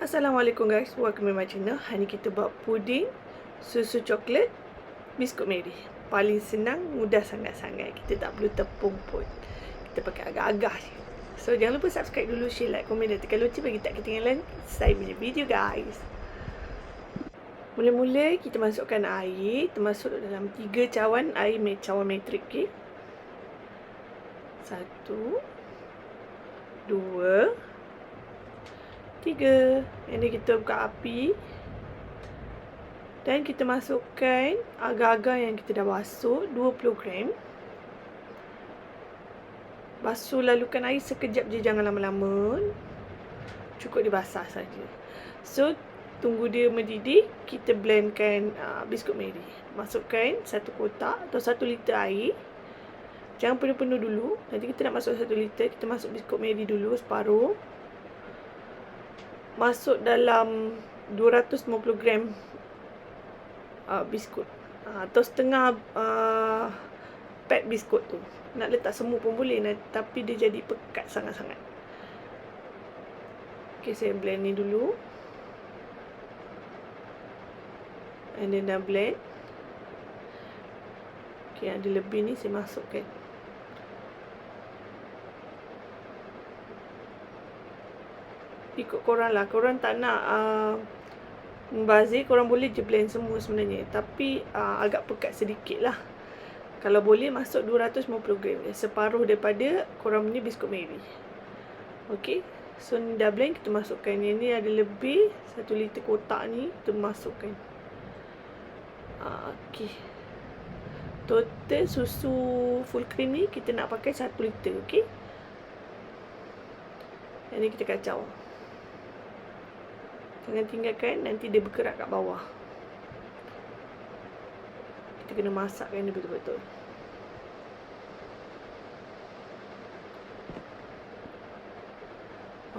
Assalamualaikum guys, welcome to my channel. Hari kita buat puding susu coklat biskut Mary Paling senang, mudah sangat-sangat. Kita tak perlu tepung pun. Kita pakai agak-agak je. So jangan lupa subscribe dulu, share, like, komen dan tekan lonceng bagi tak ketinggalan saya punya video guys. Mula-mula kita masukkan air. Termasuk dalam 3 cawan air cawan metrik okay? Satu Dua Tiga. Ini kita buka api. Dan kita masukkan agar-agar yang kita dah basuh. 20 gram. Basuh lalukan air sekejap je. Jangan lama-lama. Cukup dia basah saja. So, tunggu dia mendidih. Kita blendkan uh, biskut Mary. Masukkan satu kotak atau satu liter air. Jangan penuh-penuh dulu. Nanti kita nak masuk satu liter. Kita masuk biskut Mary dulu separuh masuk dalam 250 gram uh, biskut. Uh, atau setengah uh, pack biskut tu. Nak letak semua pun boleh nak, tapi dia jadi pekat sangat-sangat. Ok saya blend ni dulu. And then dah blend. Ok ada lebih ni saya masukkan ikut korang lah. Korang tak nak uh, membazir korang boleh je blend semua sebenarnya. Tapi uh, agak pekat sedikit lah. Kalau boleh masuk 250 gram separuh daripada korang punya biskut Mary ok so ni dah blend kita masukkan. Yang ni ada lebih. 1 liter kotak ni kita masukkan. Uh, ok total susu full cream ni kita nak pakai 1 liter ok yang ni kita kacau Jangan tinggalkan nanti dia berkerak kat bawah. Kita kena masakkan dia betul-betul.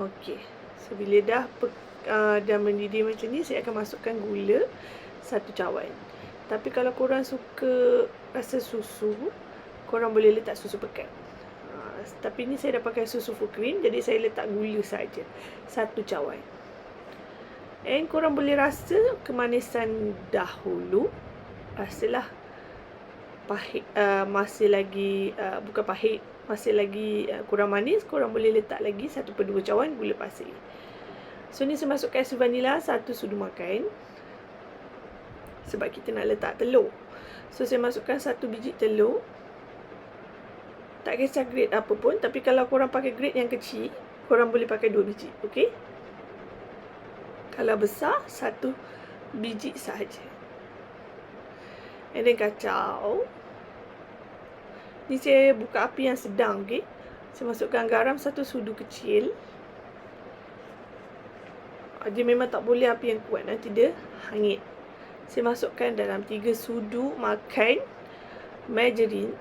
Okey. So bila dah uh, dah mendidih macam ni, saya akan masukkan gula satu cawan. Tapi kalau korang suka rasa susu, korang boleh letak susu pekat. Uh, tapi ni saya dah pakai susu full cream, jadi saya letak gula saja. Satu cawan. And korang boleh rasa kemanisan dahulu. Rasalah pahit, uh, masih lagi, uh, bukan pahit Masih lagi uh, kurang manis Korang boleh letak lagi satu per dua cawan gula pasir. So ni saya masukkan es vanila satu sudu makan Sebab kita nak letak telur. So saya masukkan satu biji telur. Tak kisah grade apa pun Tapi kalau korang pakai grade yang kecil Korang boleh pakai dua biji Okay kalau besar, satu biji sahaja. And then kacau. Ni saya buka api yang sedang, okay? Saya masukkan garam satu sudu kecil. Ah, dia memang tak boleh api yang kuat, nanti dia hangit. Saya masukkan dalam tiga sudu makan margarine.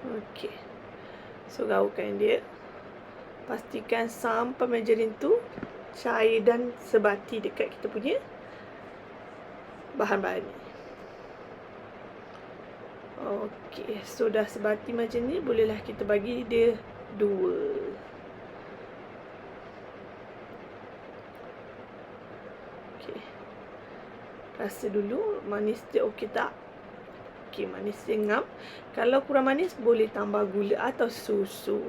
Okay. So, gaulkan dia pastikan sampai margarin tu cair dan sebati dekat kita punya bahan-bahan ni. Okey, so dah sebati macam ni, bolehlah kita bagi dia dua. Okey. Rasa dulu manis dia okey tak? Okey, manis sengam. Kalau kurang manis, boleh tambah gula atau susu.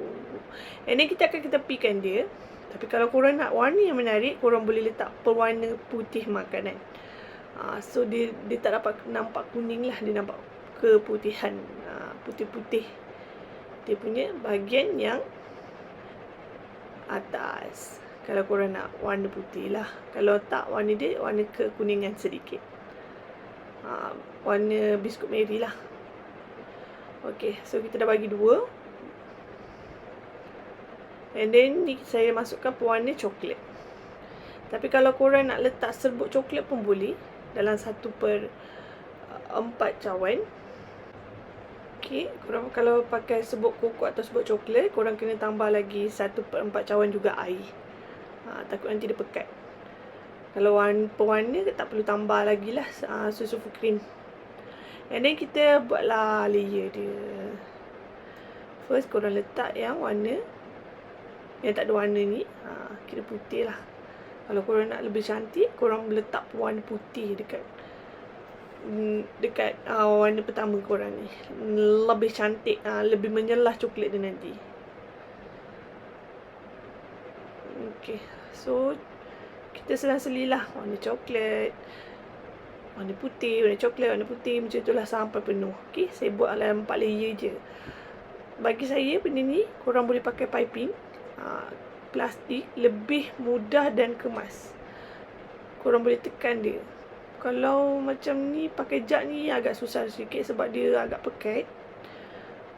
And then kita akan ketepikan dia. Tapi kalau korang nak warna yang menarik, korang boleh letak pewarna putih makanan. Uh, so, dia, dia tak dapat nampak kuning lah. Dia nampak keputihan. Uh, putih-putih. Dia punya bahagian yang atas. Kalau korang nak warna putih lah. Kalau tak, warna dia warna kekuningan sedikit uh, warna biskut Mary lah. Okay, so kita dah bagi dua. And then ni saya masukkan pewarna coklat. Tapi kalau korang nak letak serbuk coklat pun boleh. Dalam satu per uh, empat cawan. Okay, korang kalau pakai serbuk koko atau serbuk coklat, korang kena tambah lagi satu per empat cawan juga air. Ha, takut nanti dia pekat. Kalau warna, pewarna tak perlu tambah lagi lah uh, susu full cream. And then kita buatlah layer dia. First korang letak yang warna yang tak ada warna ni ha, kira putih lah kalau korang nak lebih cantik korang letak warna putih dekat mm, dekat uh, warna pertama korang ni lebih cantik uh, lebih menyelah coklat dia nanti Okay, so kita selang-selilah warna coklat warna putih, warna coklat, warna putih macam itulah sampai penuh. Okey, saya buat dalam 4 layer je. Bagi saya benda ni korang boleh pakai piping uh, plastik lebih mudah dan kemas. Korang boleh tekan dia. Kalau macam ni pakai jat ni agak susah sikit sebab dia agak pekat.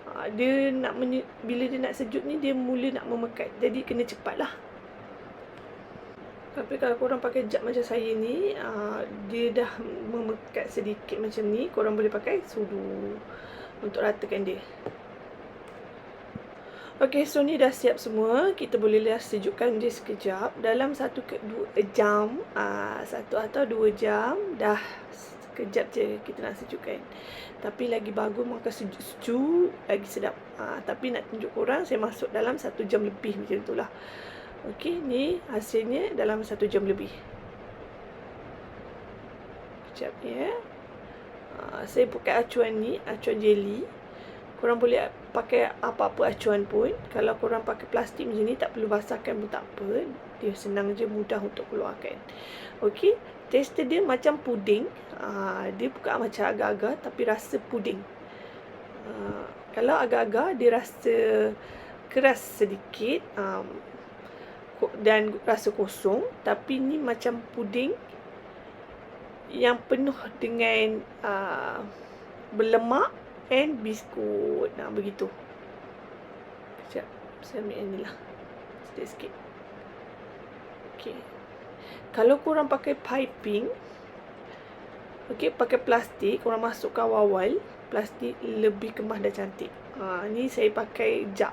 Uh, dia nak bila dia nak sejuk ni dia mula nak memekat. Jadi kena cepatlah. Tapi kalau korang pakai jab macam saya ni uh, Dia dah memekat sedikit macam ni Korang boleh pakai sudu Untuk ratakan dia. Ok, so ni dah siap semua. Kita boleh lihat sejukkan dia sekejap. Dalam satu ke dua jam uh, Satu atau dua jam Dah sekejap je kita nak sejukkan. Tapi lagi bagus makan sejuk-sejuk Lagi sedap. Uh, Tapi nak tunjuk korang Saya masuk dalam satu jam lebih macam tu lah Okey, ni hasilnya dalam satu jam lebih. Sekejap ya. Uh, saya pakai acuan ni, acuan jelly. Korang boleh pakai apa-apa acuan pun. Kalau korang pakai plastik macam ni, tak perlu basahkan pun tak apa. Dia senang je, mudah untuk keluarkan. Okey, taste dia macam puding. Uh, dia bukan macam agar-agar, tapi rasa puding. Uh, kalau agar-agar, dia rasa keras sedikit. Um, dan rasa kosong tapi ni macam puding yang penuh dengan uh, berlemak and biskut. Nah begitu. Sekejap saya ambil yang ni lah. Sikit-sikit okay. kalau korang pakai piping okay, pakai plastik korang masukkan wawal plastik lebih kemas dan cantik. Ha, ni saya pakai jug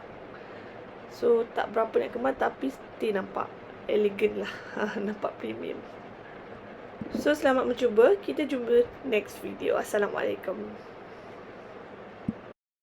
So tak berapa nak kemas tapi still nampak elegant lah. nampak premium. So selamat mencuba. Kita jumpa next video. Assalamualaikum.